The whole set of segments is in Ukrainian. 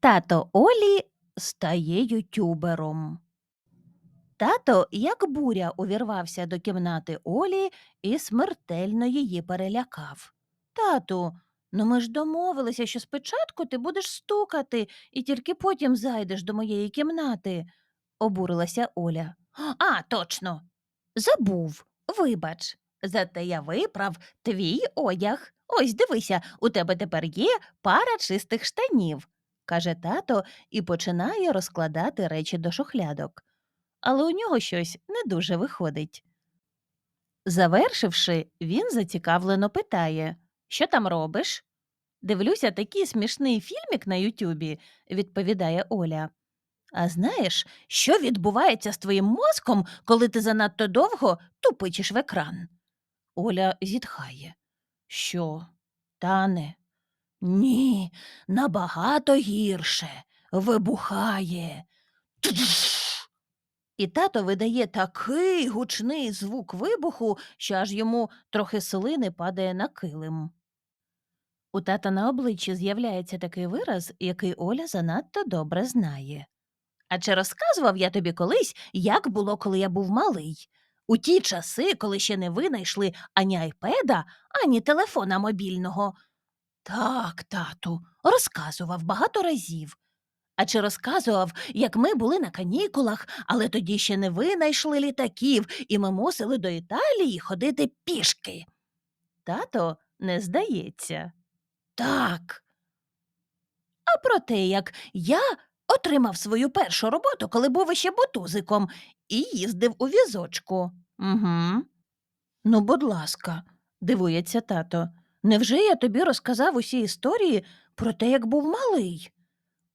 Тато Олі стає ютюбером. Тато, як буря, увірвався до кімнати Олі і смертельно її перелякав. Тату, ну ми ж домовилися, що спочатку ти будеш стукати і тільки потім зайдеш до моєї кімнати, обурилася Оля. А, точно. Забув. Вибач. Зате я виправ твій одяг. Ось дивися, у тебе тепер є пара чистих штанів, каже тато і починає розкладати речі до шухлядок. Але у нього щось не дуже виходить. Завершивши, він зацікавлено питає Що там робиш? Дивлюся такий смішний фільмік на Ютюбі, відповідає Оля. А знаєш, що відбувається з твоїм мозком, коли ти занадто довго тупичиш в екран? Оля зітхає. Що? Тане? Ні, набагато гірше. Вибухає. І тато видає такий гучний звук вибуху, що аж йому трохи слини падає на килим. У тата на обличчі з'являється такий вираз, який Оля занадто добре знає. А чи розказував я тобі колись, як було, коли я був малий? У ті часи, коли ще не винайшли ані айпеда, ані телефона мобільного. Так, тату, розказував багато разів. А чи розказував, як ми були на канікулах, але тоді ще не винайшли літаків, і ми мусили до Італії ходити пішки? Тато не здається. Так. А про те, як я отримав свою першу роботу, коли був іще ботузиком, і їздив у візочку. Угу. Ну, будь ласка, дивується тато. Невже я тобі розказав усі історії про те, як був малий?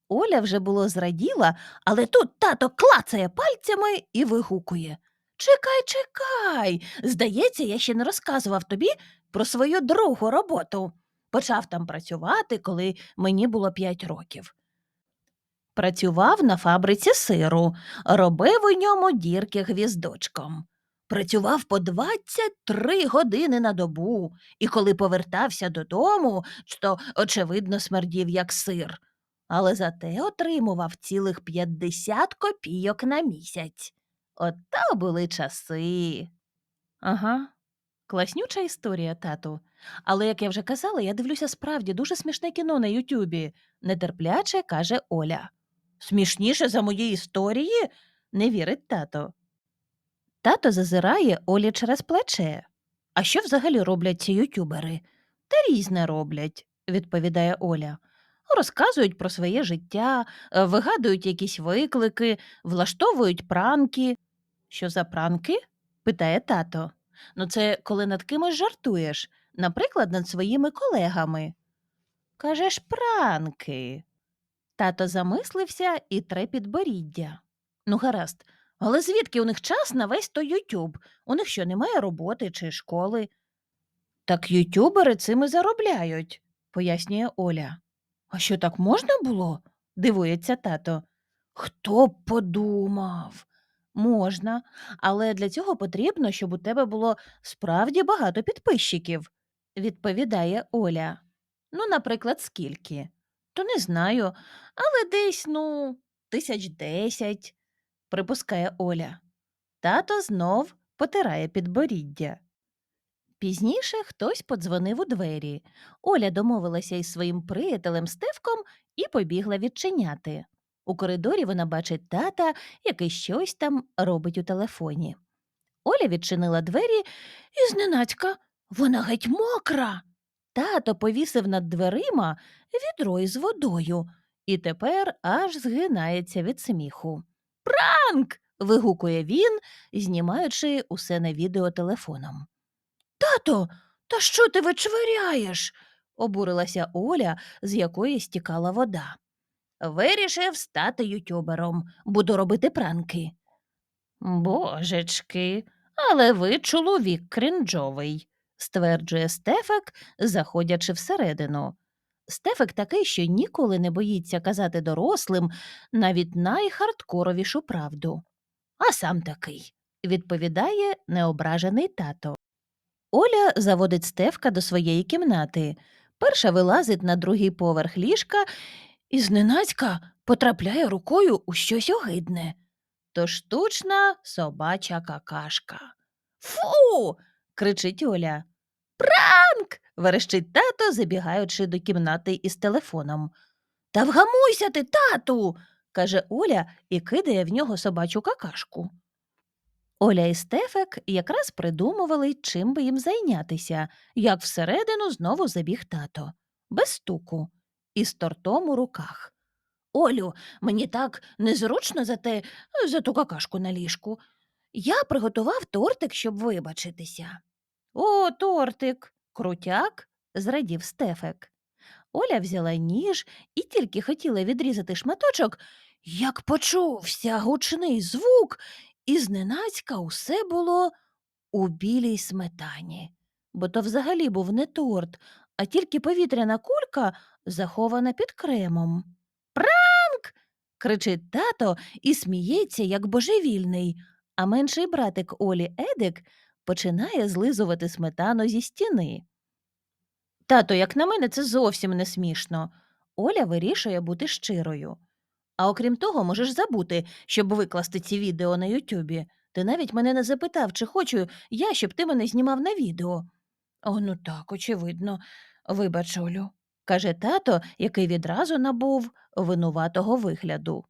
Оля вже було зраділа, але тут тато клацає пальцями і вигукує. Чекай, чекай. Здається, я ще не розказував тобі про свою другу роботу. Почав там працювати, коли мені було п'ять років. Працював на фабриці сиру, робив у ньому дірки гвіздочком. Працював по 23 години на добу, і коли повертався додому, то, очевидно, смердів як сир, але зате отримував цілих 50 копійок на місяць. Ото були часи. Ага, класнюча історія, тату. Але, як я вже казала, я дивлюся справді дуже смішне кіно на Ютубі, нетерпляче каже Оля. Смішніше за мої історії? не вірить тато. Тато зазирає Олі через плече. А що взагалі роблять ці ютюбери? Та різне роблять, відповідає Оля. Розказують про своє життя, е, вигадують якісь виклики, влаштовують пранки. Що за пранки? питає тато. Ну, це коли над кимось жартуєш, наприклад, над своїми колегами. Кажеш, пранки. Тато замислився і тре підборіддя. Ну, гаразд, але звідки у них час на весь той Ютюб? У них що, немає роботи чи школи? Так ютюбери цим і заробляють, пояснює Оля. А що так можна було? дивується тато. Хто б подумав? Можна, але для цього потрібно, щоб у тебе було справді багато підписчиків, відповідає Оля. Ну, наприклад, скільки? То не знаю, але десь, ну, тисяч десять, припускає Оля. Тато знов потирає підборіддя. Пізніше хтось подзвонив у двері. Оля домовилася із своїм приятелем Стевком і побігла відчиняти. У коридорі вона бачить тата, який щось там робить у телефоні. Оля відчинила двері і зненацька вона геть мокра. Тато повісив над дверима відро із водою і тепер аж згинається від сміху. Пранк. вигукує він, знімаючи усе на відео телефоном. Тато, та що ти вичвиряєш? обурилася Оля, з якої стікала вода. Вирішив стати ютюбером, буду робити пранки. Божечки, але ви чоловік крінжовий, стверджує Стефек, заходячи всередину. Стефек такий, що ніколи не боїться казати дорослим навіть найхардкоровішу правду. А сам такий, відповідає неображений тато. Оля заводить Стефка до своєї кімнати. Перша вилазить на другий поверх ліжка і зненацька потрапляє рукою у щось огидне. То штучна собача какашка. Фу. кричить Оля. Пранк. верещить тато, забігаючи до кімнати із телефоном. Та вгамуйся ти, тату. каже Оля і кидає в нього собачу какашку. Оля і Стефек якраз придумували, чим би їм зайнятися, як всередину знову забіг тато, без стуку, із тортом у руках. Олю, мені так незручно за те, за ту какашку на ліжку. Я приготував тортик, щоб вибачитися. О, тортик, крутяк, зрадів Стефек. Оля взяла ніж і тільки хотіла відрізати шматочок, як почувся гучний звук, і зненацька усе було у білій сметані, бо то взагалі був не торт, а тільки повітряна кулька, захована під кремом. Пранк. кричить тато і сміється, як божевільний, а менший братик Олі Едик починає злизувати сметану зі стіни. Тато, як на мене, це зовсім не смішно. Оля вирішує бути щирою. А окрім того, можеш забути, щоб викласти ці відео на Ютубі. Ти навіть мене не запитав, чи хочу я, щоб ти мене знімав на відео. О, ну так, очевидно. Вибач, Олю, каже тато, який відразу набув винуватого вигляду.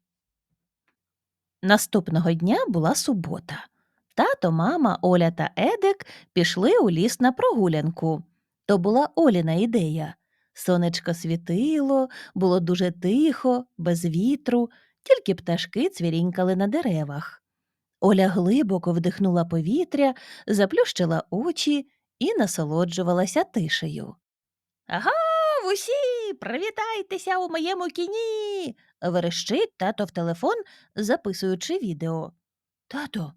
Наступного дня була субота. Тато, мама, Оля та Едик пішли у ліс на прогулянку. То була Оліна ідея. Сонечко світило, було дуже тихо, без вітру, тільки пташки цвірінькали на деревах. Оля глибоко вдихнула повітря, заплющила очі і насолоджувалася тишею. Ага, усі, привітайтеся у моєму кіні. верещить тато в телефон, записуючи відео. Тато,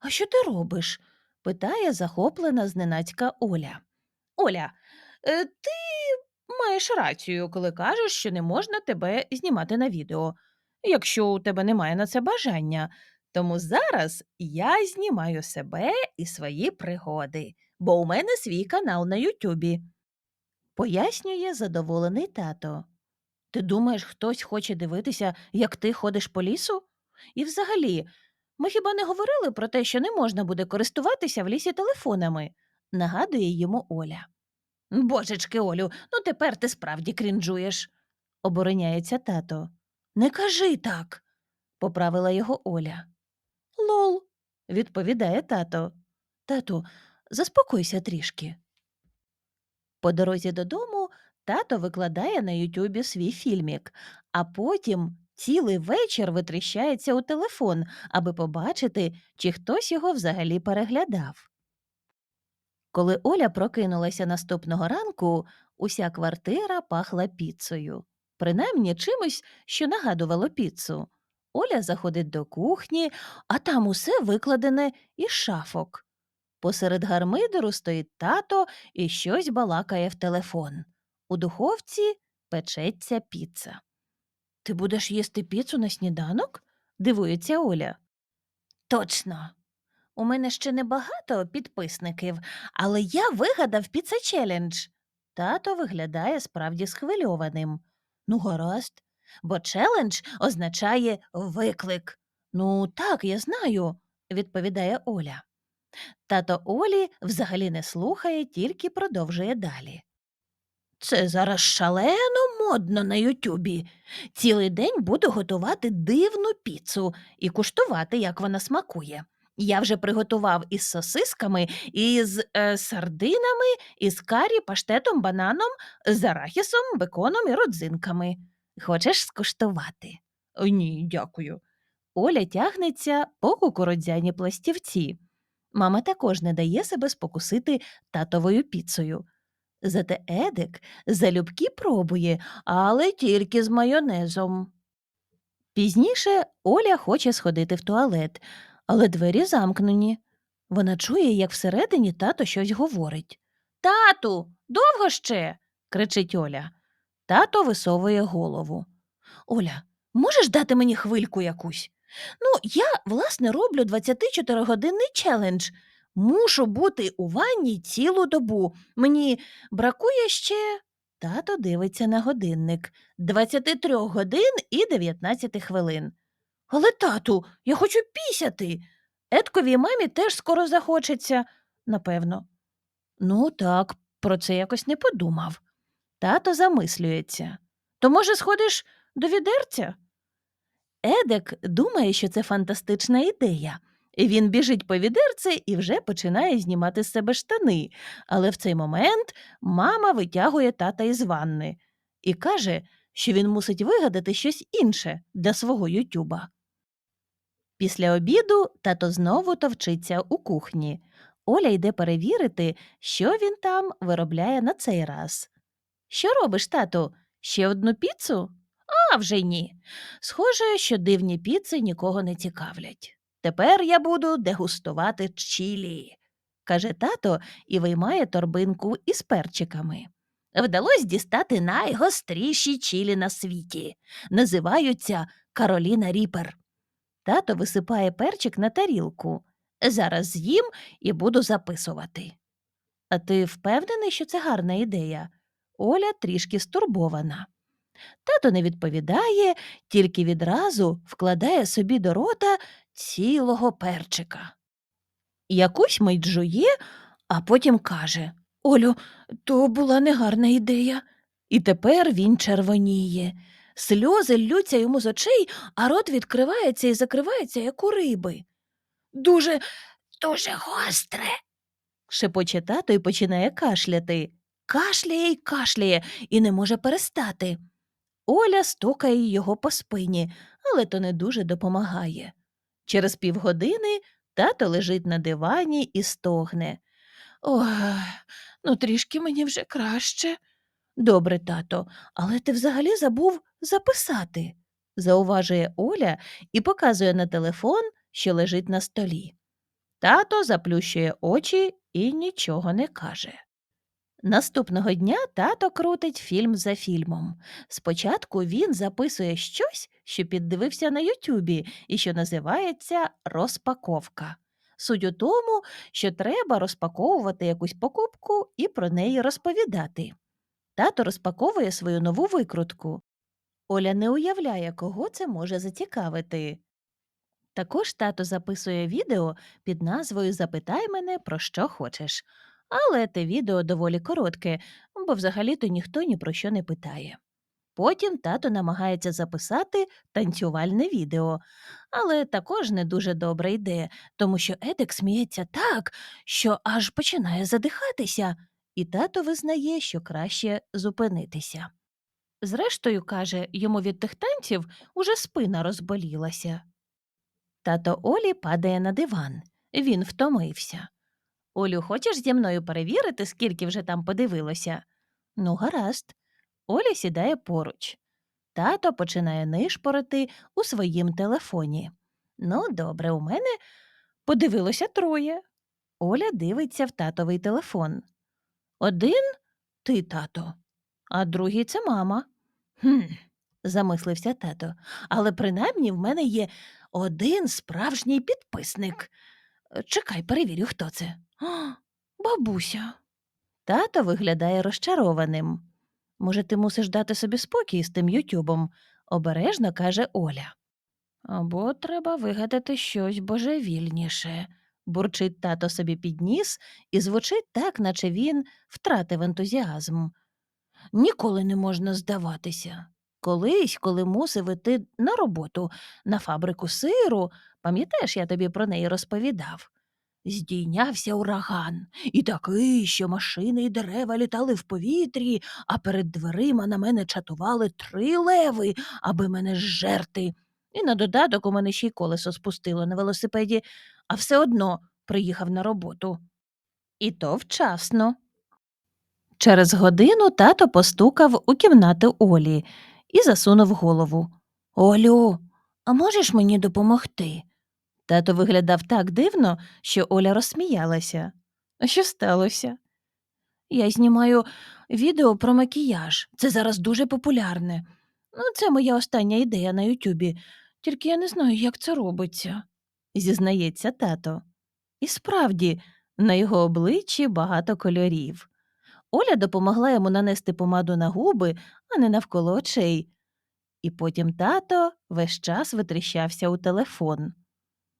а що ти робиш? питає захоплена зненацька Оля. Оля, е, ти маєш рацію, коли кажеш, що не можна тебе знімати на відео, якщо у тебе немає на це бажання. Тому зараз я знімаю себе і свої пригоди, бо у мене свій канал на Ютубі. Пояснює задоволений тато. Ти думаєш, хтось хоче дивитися, як ти ходиш по лісу? І взагалі, ми хіба не говорили про те, що не можна буде користуватися в лісі телефонами? нагадує йому Оля. Божечки, Олю, ну тепер ти справді крінжуєш, обороняється тато. Не кажи так, поправила його Оля. Лол, відповідає тато. Тату, заспокойся трішки. По дорозі додому тато викладає на Ютубі свій фільмік, а потім цілий вечір витріщається у телефон, аби побачити, чи хтось його взагалі переглядав. Коли Оля прокинулася наступного ранку, уся квартира пахла піцею, принаймні чимось, що нагадувало піцу. Оля заходить до кухні, а там усе викладене із шафок. Посеред гармидеру стоїть тато і щось балакає в телефон. У духовці печеться піца. Ти будеш їсти піцу на сніданок? дивується Оля. Точно. У мене ще небагато підписників, але я вигадав піца челендж. Тато виглядає справді схвильованим. Ну, гаразд, бо челендж означає виклик. Ну, так, я знаю, відповідає Оля. Тато Олі взагалі не слухає, тільки продовжує далі. Це зараз шалено модно на Ютубі. Цілий день буду готувати дивну піцу і куштувати, як вона смакує. Я вже приготував із сосисками, із е, сардинами, із карі, паштетом, бананом, з арахісом, беконом і родзинками. Хочеш скуштувати? «О, Ні, дякую. Оля тягнеться по кукурудзяній пластівці. Мама також не дає себе спокусити татовою піцею. Зате Едик залюбки пробує, але тільки з майонезом. Пізніше Оля хоче сходити в туалет, але двері замкнені. Вона чує, як всередині тато щось говорить. Тату, довго ще? кричить Оля. Тато висовує голову. Оля, можеш дати мені хвильку якусь? Ну, я, власне, роблю 24-годинний челендж. Мушу бути у ванні цілу добу. Мені бракує ще Тато дивиться на годинник 23 годин і 19 хвилин. Але, тату, я хочу пісяти. Едковій мамі теж скоро захочеться, напевно. Ну, так, про це якось не подумав. Тато замислюється. То, може, сходиш до відерця? Едек думає, що це фантастична ідея. Він біжить по відерце і вже починає знімати з себе штани. Але в цей момент мама витягує тата із ванни і каже, що він мусить вигадати щось інше для свого Ютуба. Після обіду тато знову товчиться у кухні. Оля йде перевірити, що він там виробляє на цей раз. Що робиш, тату? Ще одну піцу? А вже ні. Схоже, що дивні піци нікого не цікавлять. Тепер я буду дегустувати чілі, каже тато і виймає торбинку із перчиками. Вдалось дістати найгостріші чілі на світі. Називаються Кароліна Ріпер. Тато висипає перчик на тарілку. Зараз з'їм і буду записувати. А ти впевнений, що це гарна ідея? Оля трішки стурбована. Тато не відповідає, тільки відразу вкладає собі до рота цілого перчика. Якусь мить жує, а потім каже Олю, то була негарна ідея. І тепер він червоніє. Сльози ллються йому з очей, а рот відкривається і закривається, як у риби. Дуже, дуже гостре. шепоче тато і починає кашляти. Кашляє й кашляє і не може перестати. Оля стукає його по спині, але то не дуже допомагає. Через півгодини тато лежить на дивані і стогне. Ох, ну трішки мені вже краще. Добре, тато, але ти взагалі забув записати, зауважує Оля і показує на телефон, що лежить на столі. Тато заплющує очі і нічого не каже. Наступного дня тато крутить фільм за фільмом. Спочатку він записує щось, що піддивився на Ютюбі і що називається розпаковка. Суть у тому, що треба розпаковувати якусь покупку і про неї розповідати. Тато розпаковує свою нову викрутку. Оля не уявляє, кого це може зацікавити. Також тато записує відео під назвою Запитай мене про що хочеш. Але те відео доволі коротке, бо взагалі-то ніхто ні про що не питає. Потім тато намагається записати танцювальне відео, але також не дуже добре йде, тому що Едик сміється так, що аж починає задихатися, і тато визнає, що краще зупинитися. Зрештою, каже, йому від тих танців уже спина розболілася. Тато Олі падає на диван. Він втомився. Олю, хочеш зі мною перевірити, скільки вже там подивилося? Ну, гаразд. Оля сідає поруч. Тато починає нишпорити у своїм телефоні. Ну, добре, у мене подивилося троє. Оля дивиться в татовий телефон. Один ти, тато, а другий це мама. Хм, замислився тато. Але принаймні в мене є один справжній підписник. Чекай, перевірю, хто це. Бабуся. Тато виглядає розчарованим. Може, ти мусиш дати собі спокій з тим Ютюбом, обережно каже Оля. Або треба вигадати щось божевільніше, бурчить тато собі під ніс і звучить так, наче він втратив ентузіазм. Ніколи не можна здаватися. Колись, коли мусив іти на роботу на фабрику сиру, пам'ятаєш, я тобі про неї розповідав. Здійнявся ураган, і такий, що машини й дерева літали в повітрі, а перед дверима на мене чатували три леви, аби мене зжерти. І на додаток у мене ще й колесо спустило на велосипеді, а все одно приїхав на роботу. І то вчасно. Через годину тато постукав у кімнату Олі і засунув голову. Олю, а можеш мені допомогти? Тато виглядав так дивно, що Оля розсміялася. Що сталося? Я знімаю відео про макіяж. Це зараз дуже популярне. Ну, це моя остання ідея на Ютубі, тільки я не знаю, як це робиться, зізнається тато. І справді, на його обличчі багато кольорів. Оля допомогла йому нанести помаду на губи, а не навколо очей. І потім тато весь час витріщався у телефон.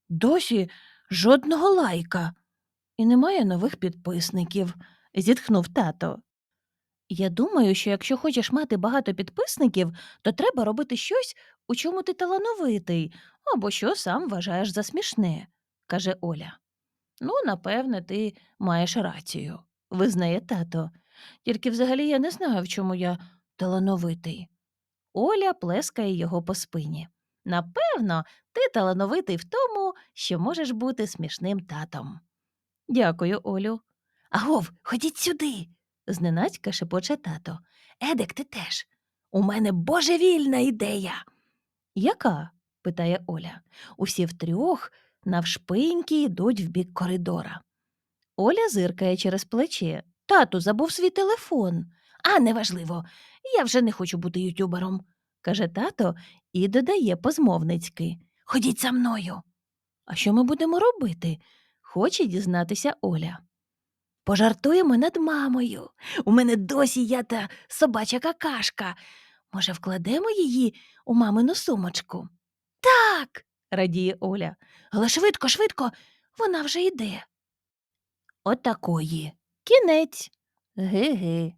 Досі жодного лайка. І немає нових підписників, зітхнув тато. Я думаю, що якщо хочеш мати багато підписників, то треба робити щось, у чому ти талановитий, або що сам вважаєш за смішне, каже Оля. Ну, напевне, ти маєш рацію, визнає тато. Тільки взагалі я не знаю, в чому я талановитий. Оля плескає його по спині. Напевно, ти талановитий в тому, що можеш бути смішним татом. Дякую, Олю. Агов, ходіть сюди. зненацька шепоче тато. Едик, ти теж. У мене божевільна ідея. Яка? питає Оля. Усі втрьох навшпиньки йдуть в бік коридора. Оля зиркає через плече. Тату забув свій телефон. А, неважливо, я вже не хочу бути ютюбером, каже тато і додає позмовницьки. Ходіть за мною. А що ми будемо робити? хоче дізнатися Оля. Пожартуємо над мамою. У мене досі є та собача какашка. Може, вкладемо її у мамину сумочку? Так, радіє Оля. Але швидко, швидко, вона вже йде. Отакої. Кінець. Ге-ге.